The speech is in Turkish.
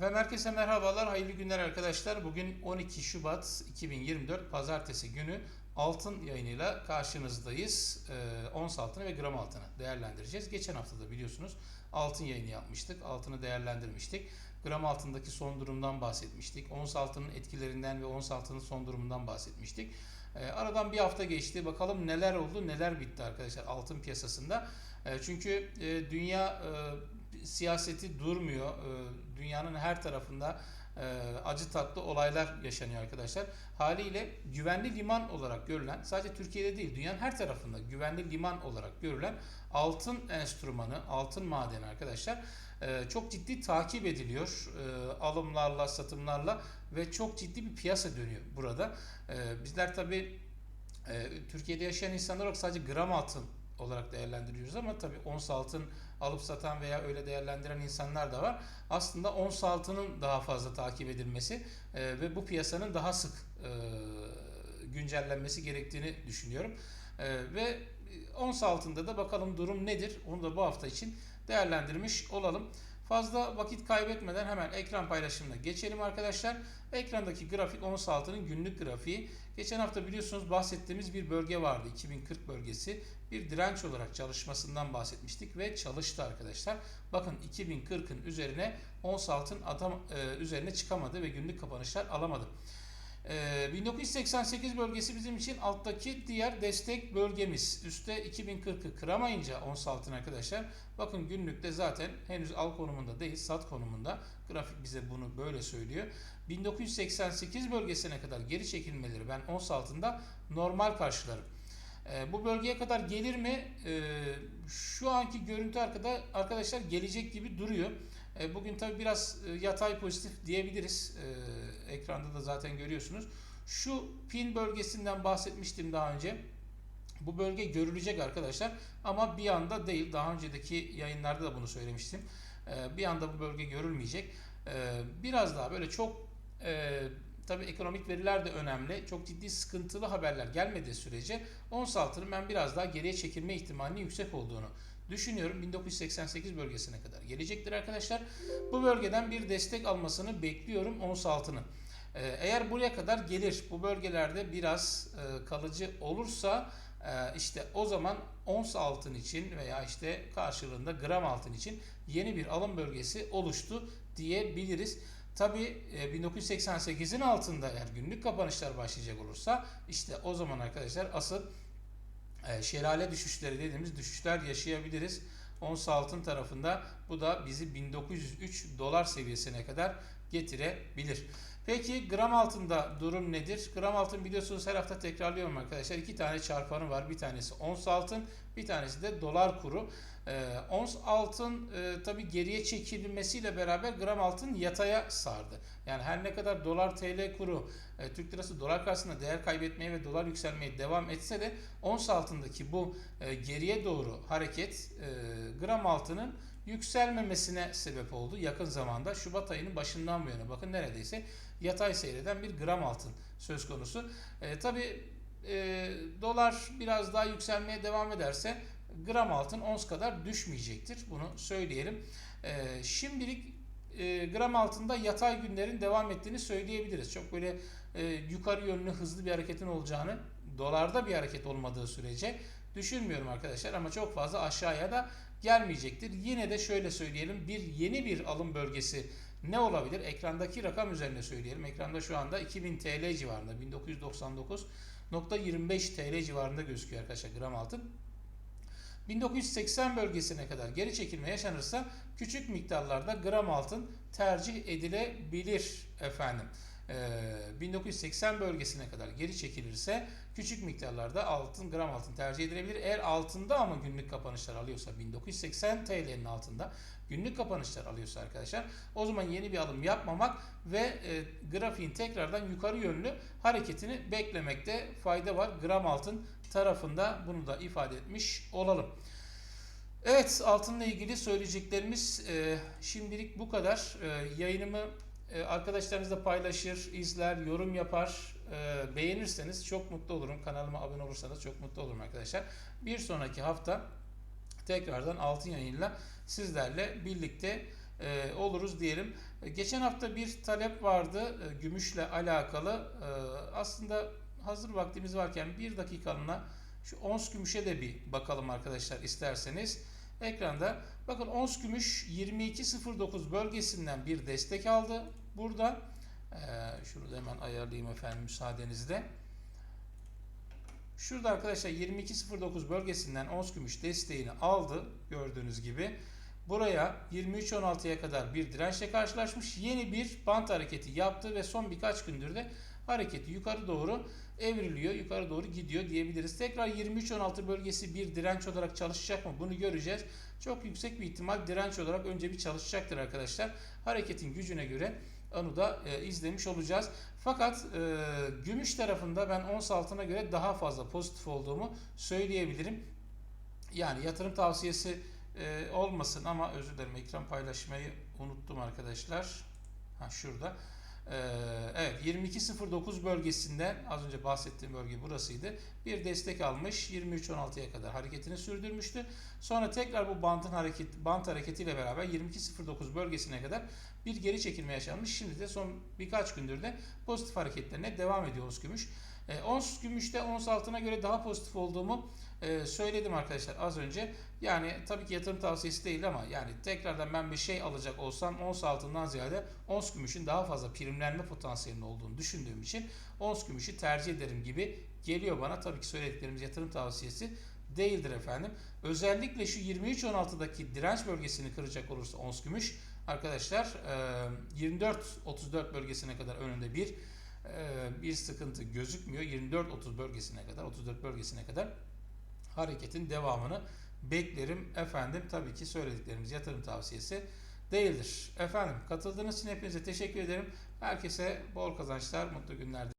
Efendim herkese merhabalar, hayırlı günler arkadaşlar. Bugün 12 Şubat 2024 Pazartesi günü altın yayınıyla karşınızdayız. Ee, ons altını ve gram altını değerlendireceğiz. Geçen hafta da biliyorsunuz altın yayını yapmıştık, altını değerlendirmiştik. Gram altındaki son durumdan bahsetmiştik. Ons altının etkilerinden ve ons altının son durumundan bahsetmiştik. Ee, aradan bir hafta geçti. Bakalım neler oldu, neler bitti arkadaşlar altın piyasasında. Ee, çünkü e, dünya e, siyaseti durmuyor. Ee, dünyanın her tarafında e, acı tatlı olaylar yaşanıyor arkadaşlar. Haliyle güvenli liman olarak görülen, sadece Türkiye'de değil dünyanın her tarafında güvenli liman olarak görülen altın enstrümanı, altın madeni arkadaşlar e, çok ciddi takip ediliyor. E, alımlarla, satımlarla ve çok ciddi bir piyasa dönüyor burada. Bizler tabi Türkiye'de yaşayan insanlar olarak sadece gram altın olarak değerlendiriyoruz ama tabii ons altın alıp satan veya öyle değerlendiren insanlar da var. Aslında ons altının daha fazla takip edilmesi e, ve bu piyasanın daha sık e, güncellenmesi gerektiğini düşünüyorum. E, ve ons altında da bakalım durum nedir? Onu da bu hafta için değerlendirmiş olalım. Fazla vakit kaybetmeden hemen ekran paylaşımına geçelim arkadaşlar. Ekrandaki grafik ons altının günlük grafiği. Geçen hafta biliyorsunuz bahsettiğimiz bir bölge vardı. 2040 bölgesi. Bir direnç olarak çalışmasından bahsetmiştik ve çalıştı arkadaşlar. Bakın 2040'ın üzerine ons altın adam e, üzerine çıkamadı ve günlük kapanışlar alamadı. 1988 ee, bölgesi bizim için alttaki diğer destek bölgemiz. Üste 2040'ı kıramayınca ons altın arkadaşlar. Bakın günlükte zaten henüz al konumunda değil sat konumunda. Grafik bize bunu böyle söylüyor. 1988 bölgesine kadar geri çekilmeleri ben ons altında normal karşılarım. E, bu bölgeye kadar gelir mi? E, şu anki görüntü arkada arkadaşlar gelecek gibi duruyor. E, bugün tabi biraz e, yatay pozitif diyebiliriz. E, ekranda da zaten görüyorsunuz. Şu pin bölgesinden bahsetmiştim daha önce. Bu bölge görülecek arkadaşlar ama bir anda değil. Daha önceki yayınlarda da bunu söylemiştim. E, bir anda bu bölge görülmeyecek. E, biraz daha böyle çok e, Tabii ekonomik veriler de önemli. Çok ciddi sıkıntılı haberler gelmediği sürece ons altının ben biraz daha geriye çekilme ihtimalinin yüksek olduğunu düşünüyorum. 1988 bölgesine kadar gelecektir arkadaşlar. Bu bölgeden bir destek almasını bekliyorum ons altının. Ee, eğer buraya kadar gelir, bu bölgelerde biraz e, kalıcı olursa e, işte o zaman ons altın için veya işte karşılığında gram altın için yeni bir alım bölgesi oluştu diyebiliriz. Tabi 1988'in altında eğer günlük kapanışlar başlayacak olursa işte o zaman arkadaşlar asıl e, şelale düşüşleri dediğimiz düşüşler yaşayabiliriz. Ons altın tarafında bu da bizi 1903 dolar seviyesine kadar getirebilir. Peki gram altında durum nedir? Gram altın biliyorsunuz her hafta tekrarlıyorum arkadaşlar. İki tane çarpanı var. Bir tanesi ons altın, bir tanesi de dolar kuru. Ee, ons altın e, tabi geriye çekilmesiyle beraber gram altın yataya sardı. Yani her ne kadar dolar TL kuru, e, Türk lirası dolar karşısında değer kaybetmeye ve dolar yükselmeye devam etse de ons altındaki bu e, geriye doğru hareket e, gram altının yükselmemesine sebep oldu yakın zamanda. Şubat ayının başından bu yana bakın neredeyse yatay seyreden bir gram altın söz konusu. E, Tabi e, dolar biraz daha yükselmeye devam ederse gram altın ons kadar düşmeyecektir. Bunu söyleyelim. E, şimdilik e, gram altında yatay günlerin devam ettiğini söyleyebiliriz. Çok böyle e, yukarı yönlü hızlı bir hareketin olacağını dolarda bir hareket olmadığı sürece düşünmüyorum arkadaşlar ama çok fazla aşağıya da gelmeyecektir. Yine de şöyle söyleyelim bir yeni bir alım bölgesi ne olabilir? Ekrandaki rakam üzerine söyleyelim. Ekranda şu anda 2000 TL civarında 1999.25 TL civarında gözüküyor arkadaşlar gram altın. 1980 bölgesine kadar geri çekilme yaşanırsa küçük miktarlarda gram altın tercih edilebilir efendim. 1980 ee, bölgesine kadar geri çekilirse küçük miktarlarda altın gram altın tercih edilebilir. Eğer altında ama günlük kapanışlar alıyorsa 1980 TL'nin altında günlük kapanışlar alıyorsa arkadaşlar o zaman yeni bir alım yapmamak ve e, grafiğin tekrardan yukarı yönlü hareketini beklemekte fayda var. Gram altın tarafında bunu da ifade etmiş olalım. Evet altınla ilgili söyleyeceklerimiz e, şimdilik bu kadar. E, yayınımı arkadaşlarınızla paylaşır, izler, yorum yapar. E, beğenirseniz çok mutlu olurum. Kanalıma abone olursanız çok mutlu olurum arkadaşlar. Bir sonraki hafta tekrardan altın yayınla sizlerle birlikte e, oluruz diyelim. E, Geçen hafta bir talep vardı e, gümüşle alakalı. Aslında hazır vaktimiz varken bir dakikalığına şu ons gümüşe de bir bakalım arkadaşlar isterseniz. Ekranda bakın ons gümüş 22.09 bölgesinden bir destek aldı. Burada e, şunu da hemen ayarlayayım efendim müsaadenizle. Şurada arkadaşlar 22.09 bölgesinden ons gümüş desteğini aldı gördüğünüz gibi. Buraya 23.16'ya kadar bir dirençle karşılaşmış. Yeni bir bant hareketi yaptı ve son birkaç gündür de hareketi yukarı doğru evriliyor. Yukarı doğru gidiyor diyebiliriz. Tekrar 23.16 bölgesi bir direnç olarak çalışacak mı? Bunu göreceğiz. Çok yüksek bir ihtimal direnç olarak önce bir çalışacaktır arkadaşlar. Hareketin gücüne göre onu da e, izlemiş olacağız. Fakat e, gümüş tarafında ben ons altına göre daha fazla pozitif olduğumu söyleyebilirim. Yani yatırım tavsiyesi e, olmasın ama özür dilerim ekran paylaşmayı unuttum arkadaşlar. Ha şurada. E, evet 22.09 bölgesinden az önce bahsettiğim bölge burasıydı. Bir destek almış 23.16'ya kadar hareketini sürdürmüştü. Sonra tekrar bu bantın hareket bant hareketiyle beraber 22.09 bölgesine kadar bir geri çekilme yaşanmış. Şimdi de son birkaç gündür de pozitif hareketlerine devam ediyor ons gümüş. E, ons gümüşte ons altına göre daha pozitif olduğumu e, söyledim arkadaşlar az önce. Yani tabii ki yatırım tavsiyesi değil ama yani tekrardan ben bir şey alacak olsam ons altından ziyade ons gümüşün daha fazla primlenme potansiyelinin olduğunu düşündüğüm için ons gümüşü tercih ederim gibi geliyor bana. Tabii ki söylediklerimiz yatırım tavsiyesi değildir efendim. Özellikle şu 23.16'daki direnç bölgesini kıracak olursa ons gümüş arkadaşlar 24-34 bölgesine kadar önünde bir bir sıkıntı gözükmüyor. 24-30 bölgesine kadar 34 bölgesine kadar hareketin devamını beklerim efendim. Tabii ki söylediklerimiz yatırım tavsiyesi değildir. Efendim katıldığınız için hepinize teşekkür ederim. Herkese bol kazançlar, mutlu günler